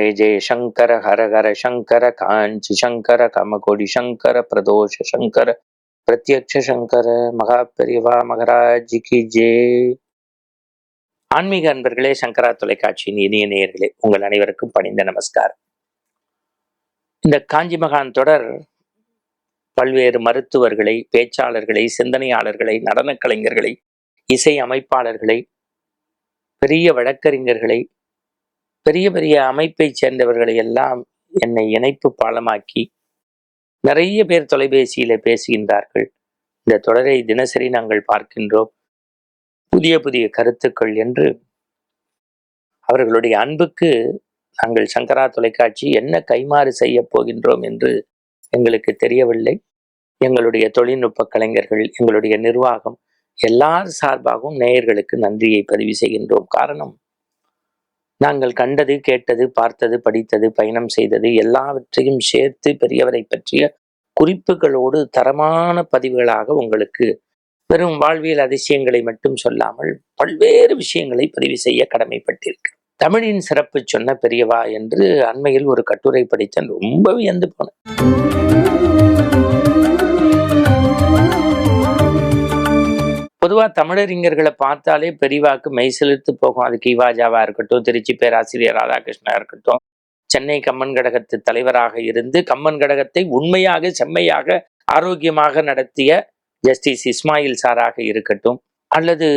ஜெய ஜெய சங்கர ஹர ஹர சங்கர காஞ்சி சங்கர கமகோடி சங்கர பிரதோஷ சங்கர பிரத்யக்ஷ சங்கர மகா பெரியவா கி ஜே ஆன்மீக அன்பர்களே சங்கரா தொலைக்காட்சியின் இனிய நேயர்களே உங்கள் அனைவருக்கும் பணிந்த நமஸ்காரம். இந்த காஞ்சி மகான் தொடர் பல்வேறு மருத்துவர்களை பேச்சாளர்களை சிந்தனையாளர்களை நடனக் கலைஞர்களை இசை அமைப்பாளர்களை பெரிய வழக்கறிஞர்களை பெரிய பெரிய அமைப்பைச் சேர்ந்தவர்களை எல்லாம் என்னை இணைப்பு பாலமாக்கி நிறைய பேர் தொலைபேசியில பேசுகின்றார்கள். இந்த தொடரை தினசரி நாங்கள் பார்க்கின்றோம். புதிய புதிய கருத்துக்கள் என்று அவர்களுடைய அன்புக்கு நாங்கள் சங்கரா தொலைக்காட்சி என்ன கைமாறு செய்ய போகின்றோம் என்று எங்களுக்கு தெரியவில்லை. எங்களுடைய தொழில்நுட்ப கலைஞர்கள் எங்களுடைய நிர்வாகம் எல்லார் சார்பாகவும் நேயர்களுக்கு நன்றியை பதிவு செய்கின்றோம். காரணம் நாங்கள் கண்டது கேட்டது பார்த்தது படித்தது பயணம் செய்தது எல்லாவற்றையும் சேர்த்து பெரியவரை பற்றிய குறிப்புகளோடு தரமான பதிவுகளாக உங்களுக்கு வெறும் வாழ்வியல் அதிசயங்களை மட்டும் சொல்லாமல் பல்வேறு விஷயங்களை பதிவு செய்ய கடமைப்பட்டிருக்கு தமிழின் சிறப்பு சொன்ன பெரியவா என்று அண்மையில் ஒரு கட்டுரை படித்தேன். ரொம்ப வியந்து போனேன். பொதுவா தமிழறிஞர்களை பார்த்தாலே பெரிவாக்கு மெய் செலுத்து போகும். அது கிவாஜாவா இருக்கட்டும் திருச்சி பேராசிரியர் ராதாகிருஷ்ணா இருக்கட்டும் சென்னை கம்மன் கடகத்து தலைவராக இருந்து கம்மன் கடகத்தை உண்மையாக செம்மையாக ஆரோக்கியமாக நடத்திய ஜஸ்டிஸ் இஸ்மாயில் சாராக இருக்கட்டும் அல்லது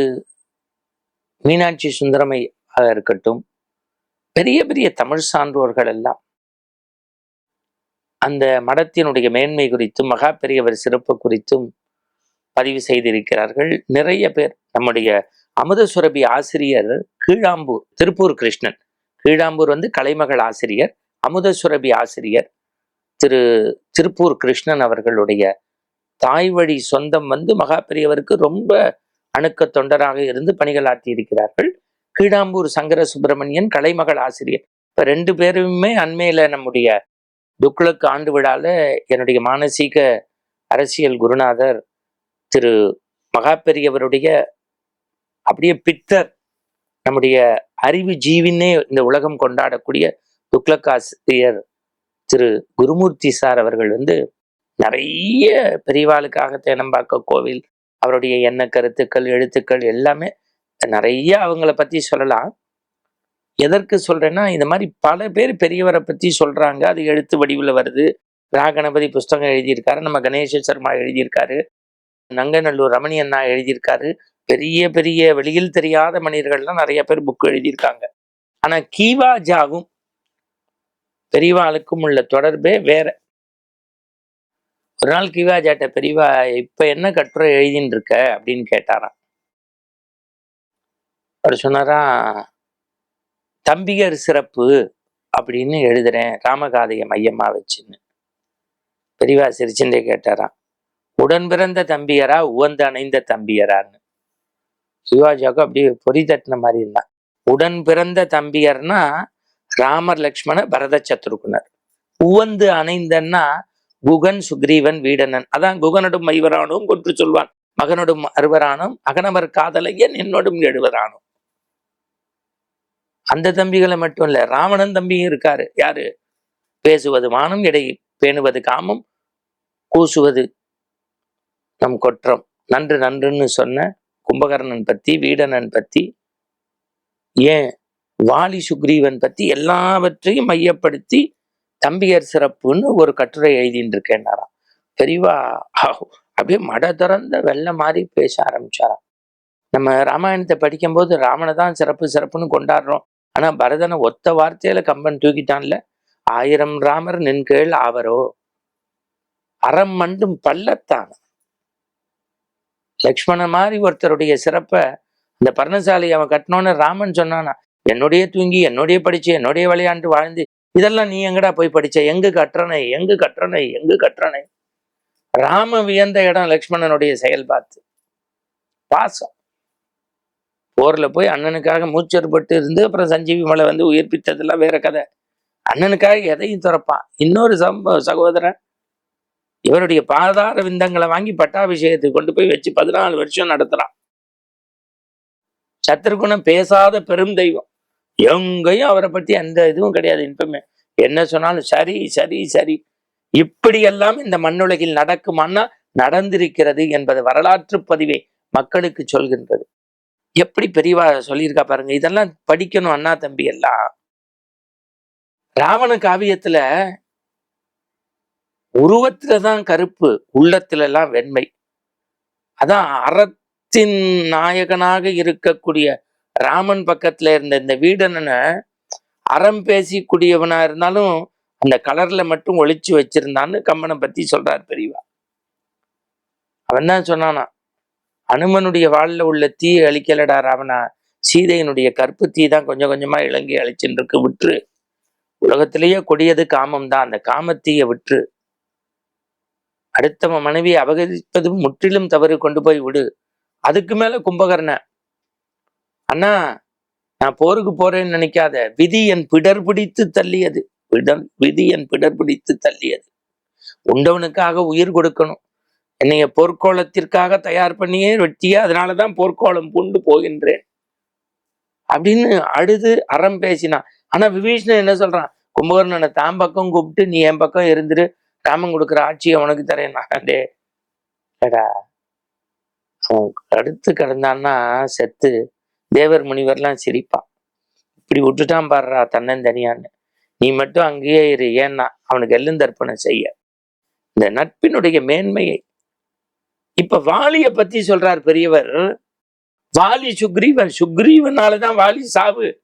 மீனாட்சி சுந்தரமை இருக்கட்டும் பெரிய பெரிய தமிழ் சான்றோர்கள் எல்லாம் அந்த மடத்தினுடைய மேன்மை குறித்தும் மகா பெரியவர் சிறப்பு குறித்தும் பதிவு செய்திருக்கிறார்கள். நிறைய பேர் நம்முடைய அமுதசுரபி ஆசிரியர் கீழாம்பூர் திருப்பூர் கிருஷ்ணன். கீழாம்பூர் வந்து கலைமகள் ஆசிரியர் அமுதசுரபி ஆசிரியர். திரு திருப்பூர் கிருஷ்ணன் அவர்களுடைய தாய் வழி சொந்தம் வந்து மகா பெரியவருக்கு ரொம்ப அணுக்க தொண்டராக இருந்து பணிகள் ஆற்றி இருக்கிறார்கள். கீழாம்பூர் சங்கர சுப்பிரமணியன் கலைமகள் ஆசிரியர். இப்போ ரெண்டு பேருமே அண்மையில் நம்முடைய துக்ளக் ஆண்டு விழால என்னுடைய மானசீக அரசியல் குருநாதர் திரு மகாபெரியவருடைய அப்படியே பித்தர் நம்முடைய அறிவு ஜீவினே இந்த உலகம் கொண்டாடக்கூடிய துக்ளக்காசிரியர் திரு குருமூர்த்தி சார் அவர்கள் வந்து நிறைய பெரியவாளுக்காக தேனம்பாக்க கோவில் அவருடைய எண்ண கருத்துக்கள் எழுத்துக்கள் எல்லாமே நிறைய அவங்கள பற்றி சொல்லலாம். எதற்கு சொல்கிறேன்னா இந்த மாதிரி பல பேர் பெரியவரை பற்றி சொல்கிறாங்க அது எழுத்து வடிவில் வருது. ராகணபதி புஸ்தகம் எழுதியிருக்காரு. நம்ம கணேச சர்மா எழுதியிருக்காரு. நங்கநல்லூர் ரமணி அண்ணா எழுதியிருக்காரு. பெரிய பெரிய வெளியில் தெரியாத மனிதர்கள்லாம் நிறைய பேர் புக் எழுதியிருக்காங்க. ஆனா கீவாஜாவும் பெரியவாளுக்கும் உள்ள தொடர்பே வேற. ஒரு நாள் கீவாஜாட்ட பெரியவா இப்ப என்ன கட்டுரை எழுதின்னு இருக்க அப்படின்னு கேட்டாராம். அவர் சொன்னாரா தம்பிகர் சிறப்பு அப்படின்னு எழுதுறேன் ராமகாதைய மையமா வச்சுன்னு. பெரியவா சிரிச்சுட்டே கேட்டாராம். உடன் பிறந்த தம்பியரா உவந்து அணைந்த தம்பியரான்னு. சிவாஜியாவுக்கு அப்படியே பொறி தட்டின மாதிரி இருந்தான். உடன் பிறந்த தம்பியர்னா ராமர் லக்ஷ்மண பரத சத்ருகுனர் உவந்து அணைந்தன்னா குகன் சுக்ரீவன் வீடனன் அதான் குகனடும் மைவரானும் கொன்று சொல்வான். மகனோடும் அறுவரானும் அகனவர் காதலையன் என்னோடும் எழுவரானும் அந்த தம்பிகளை மட்டும் இல்ல ராவணன் தம்பியும் இருக்காரு. யாரு? பேசுவது மானம் இடை பேணுவது காமம் கூசுவது நம் கொற்றம். நன்று நன்றுன்னு சொன்ன கும்பகர்ணன் பத்தி வீடனன் பத்தி ஏன் வாலி சுக்ரீவன் பத்தி எல்லாவற்றையும் மையப்படுத்தி தம்பியர் சிறப்புன்னு ஒரு கட்டுரை எழுதிட்டு இருக்கேன்னாராம் பெரியவா அப்படியே மட திறந்த வெள்ள மாதிரி பேச ஆரம்பிச்சாராம். நம்ம ராமாயணத்தை படிக்கும்போது ராமனை தான் சிறப்பு சிறப்புன்னு கொண்டாடுறோம். ஆனா பரதனை ஒத்த வார்த்தையில கம்பன் தூக்கிட்டான்ல. ஆயிரம் ராமர் நின் ஆவரோ? அறம் மண்டும் பள்ளத்தான. லக்ஷ்மணன் மாதிரி ஒருத்தருடைய சிறப்பை இந்த பர்ணசாலை அவன் கட்டினோன்னு ராமன் சொன்னானா என்னுடைய தூங்கி என்னுடைய படிச்சு என்னுடைய விளையாண்டு வாழ்ந்து இதெல்லாம் நீ எங்கடா போய் படிச்ச? எங்கு கற்றனை? எங்கு கற்றனை? எங்கு கற்றனை? ராம வியந்த இடம் லக்ஷ்மணனுடைய செயல் பார்த்து. பாசம். போர்ல போய் அண்ணனுக்காக மூச்சற்பட்டு இருந்து அப்புறம் சஞ்சீவி மலை வந்து உயிர்ப்பித்ததெல்லாம் வேற கதை. அண்ணனுக்காக எதையும் திறப்பான். இன்னொரு சம்ப சகோதரன் இவருடைய பாதார விந்தங்களை வாங்கி பட்டாபிஷேகத்துக்கு கொண்டு போய் வச்சு பதினாலு வருஷம் நடத்துறான். சத்ருகுணம் பேசாத பெரும் தெய்வம். எங்கேயும் அவரை பத்தி எந்த இதுவும் கிடையாது இன்பமே என்ன சொன்னாலும் சரி சரி சரி. இப்படியெல்லாம் இந்த மண்ணுலகில் நடக்குமான்னா நடந்திருக்கிறது என்பது வரலாற்று பதிவை மக்களுக்கு சொல்கின்றது. எப்படி பெரியவா சொல்லியிருக்கா பாருங்க. இதெல்லாம் படிக்கணும் அண்ணா தம்பி எல்லாம். ராவண காவியத்துல உருவத்துல தான் கருப்பு உள்ளத்துல எல்லாம் வெண்மை. அதான் அறத்தின் நாயகனாக இருக்கக்கூடிய ராமன் பக்கத்துல இருந்த இந்த வீடனனை அறம் பேசிக்கூடியவனா இருந்தாலும் அந்த கலர்ல மட்டும் ஒழிச்சு வச்சிருந்தான்னு கம்மனை பத்தி சொல்றார் பெரியவா. அவன் தான் சொன்னானா அனுமனுடைய வாழ்ல உள்ள தீயை அழிக்கலடா ராவணா சீதையினுடைய கற்பு தீ தான் கொஞ்சம் கொஞ்சமா இலங்கை அழிச்சுட்டு இருக்கு விட்டுரு. உலகத்திலேயே கொடியது காமம் தான் அந்த காமத்தீயை விட்டுரு. அடுத்தவன் மனைவியை அபகரிப்பதும் முற்றிலும் தவறு கொண்டு போய் விடு. அதுக்கு மேல கும்பகர்ண. அண்ணா நான் போருக்கு போறேன்னு நினைக்காத. விதி என் பிடர் பிடித்து தள்ளியது. விதி என் பிடர் பிடித்து தள்ளியது. உண்டவனுக்காக உயிர் கொடுக்கணும். என்னைய போர்க்கோளத்திற்காக தயார் பண்ணியே வெட்டிய அதனாலதான் போர்க்கோளம் பூண்டு போகின்றேன். அப்படின்னு அழுது அறம் பேசினான். ஆனா விபீஷ்ணன் என்ன சொல்றான்? கும்பகர்ணனை தான் பக்கம் கூப்பிட்டு நீ என் பக்கம் இருந்துரு. ராமன் கொடுக்குற ஆட்சியை உனக்கு தரேன் நான். ஏடா. அவன் அடுத்து கிடந்தான்னா செத்து. தேவர் முனிவர்லாம் சிரிப்பான் இப்படி விட்டுட்டான் பாடுறா தன்னந்தனியான்னு. நீ மட்டும் அங்கேயே இரு. ஏன்னா அவனுக்கு எல்லுந்தர்ப்பணம் செய்ய. இந்த நட்பினுடைய மேன்மையை. இப்ப வாலிய பத்தி சொல்றார் பெரியவர். வாலி சுக்ரீவன். சுக்ரீவனாலதான் வாலி சாவு.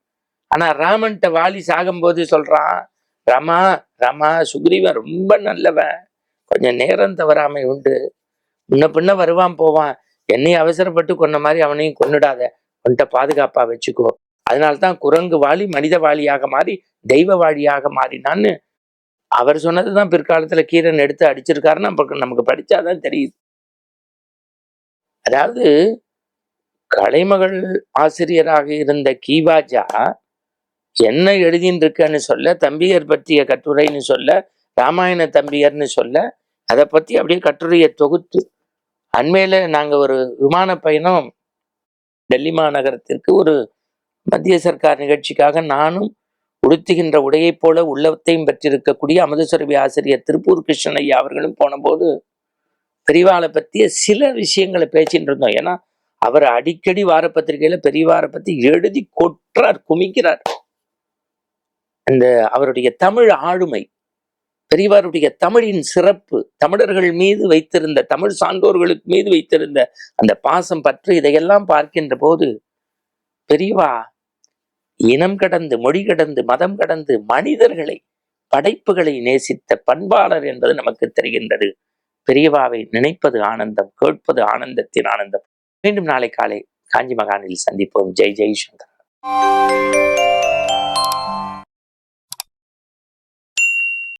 ஆனா ராமன்ட்ட வாலி சாகும்போது சொல்றான் ரமா ராமா சுக்ரீவன் ரொம்ப நல்லவன். கொஞ்சம் நேரம் தவறாமை உண்டு. முன்ன பின்ன வருவான் போவான். என்னையும் அவசரப்பட்டு கொன்ன மாதிரி அவனையும் கொன்னுடாத. உன்கிட்ட பாதுகாப்பா வச்சுக்கோ. அதனால்தான் குரங்கு வாளி மனித வாளியாக மாறி தெய்வ வாழியாக மாறினான்னு அவர் சொன்னதுதான் பிற்காலத்துல கீரன் எடுத்து அடிச்சிருக்காருன்னு நமக்கு நமக்கு படிச்சாதான் தெரியுது. அதாவது கலைமகள் ஆசிரியராக இருந்த கீவாஜா என்ன எழுதின்னு இருக்கன்னு சொல்ல தம்பியர் பற்றிய கட்டுரைன்னு சொல்ல ராமாயண தம்பியர்னு சொல்ல அதை பற்றி அப்படியே கட்டுரையை தொகுத்து அண்மையில் நாங்கள் ஒரு விமான பயணம் டெல்லி மாநகரத்திற்கு ஒரு மத்திய சர்க்கார் நிகழ்ச்சிக்காக நானும் உடுத்துகின்ற உடையைப் போல உள்ளத்தையும் பெற்றிருக்கக்கூடிய அமுதசுரபி ஆசிரியர் திருப்பூர் கிருஷ்ணன் ஐயா அவர்களும் போனபோது பெரிவாளை பற்றிய சில விஷயங்களை பேசிட்டு இருந்தோம். ஏன்னா அவர் அடிக்கடி வார பத்திரிகையில் பெரியவாரை பற்றி எழுதி கொற்றார் குமிக்கிறார். அந்த அவருடைய தமிழ் ஆளுமை பெரியவாருடைய தமிழின் சிறப்பு தமிழர்கள் மீது வைத்திருந்த தமிழ் சான்றோர்களுக்கு மீது வைத்திருந்த அந்த பாசம் பற்று இதையெல்லாம் பார்க்கின்ற போது பெரியவா இனம் கடந்து மொழி கடந்து மதம் கடந்து மனிதர்களை படைப்புகளை நேசித்த பண்பாளர் என்பது நமக்கு தெரிகின்றது. பெரியவாவை நினைப்பது ஆனந்தம் கேட்பது ஆனந்தத்தின் ஆனந்தம். மீண்டும் நாளை காலை காஞ்சி மகானில் சந்திப்போம். ஜெய் ஜெய் சங்கர்.